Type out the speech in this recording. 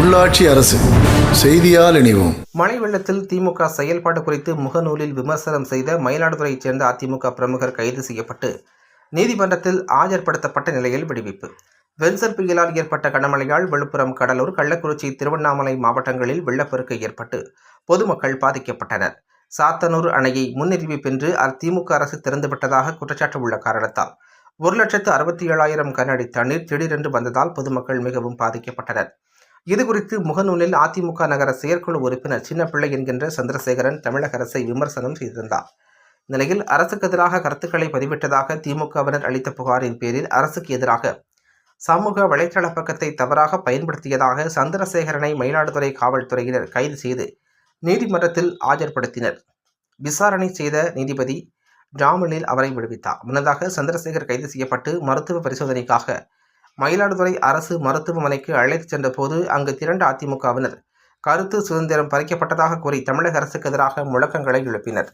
உள்ளாட்சி அரசு செய்தியால் இணைவோம். மழை வெள்ளத்தில் திமுக செயல்பாடு குறித்து முகநூலில் விமர்சனம் செய்த மயிலாடுதுறையைச் சேர்ந்த அதிமுக பிரமுகர் கைது செய்யப்பட்டு நீதிமன்றத்தில் ஆஜர்படுத்தப்பட்ட நிலையில் விடுவிப்பு. வென்சர் புயலால் ஏற்பட்ட கனமழையால் விழுப்புரம் கடலூர் கள்ளக்குறிச்சி திருவண்ணாமலை மாவட்டங்களில் வெள்ளப்பெருக்கு ஏற்பட்டு பொதுமக்கள் பாதிக்கப்பட்டனர். சாத்தனூர் அணையை முன்னறிவிப்பின்றி அதிமுக அரசு திறந்துவிட்டதாக குற்றச்சாட்டு உள்ள காரணத்தால் ஒரு லட்சத்து அறுபத்தி ஏழாயிரம் கனஅடி தண்ணீர் திடீரென்று வந்ததால் பொதுமக்கள் மிகவும் பாதிக்கப்பட்டனர். இது குறித்து முகநூலில் அதிமுக நகர செயற்குழு உறுப்பினர் சின்னப்பிள்ளை என்கின்ற சந்திரசேகரன் தமிழக அரசை விமர்சனம் செய்திருந்தார். நிலையில் அரசுக்கு எதிராக கருத்துக்களை பதிவிட்டதாக திமுகவினர் அளித்த புகாரின் பேரில் அரசுக்கு எதிராக சமூக வலைத்தள பக்கத்தை தவறாக பயன்படுத்தியதாக சந்திரசேகரனை மயிலாடுதுறை காவல்துறையினர் கைது செய்து நீதிமன்றத்தில் ஆஜர்படுத்தினர். விசாரணை செய்த நீதிபதி ஜாமீனில் அவரை விடுவித்தார். முன்னதாக சந்திரசேகர் கைது செய்யப்பட்டு மருத்துவ பரிசோதனைக்காக மயிலாடுதுறை அரசு மருத்துவமனைக்கு அழைத்துச் சென்றபோது அங்கு திரண்ட அதிமுகவினர் கருத்து சுதந்திரம் பறிக்கப்பட்டதாக கூறி தமிழக அரசுக்கு எதிராக முழக்கங்களை எழுப்பினர்.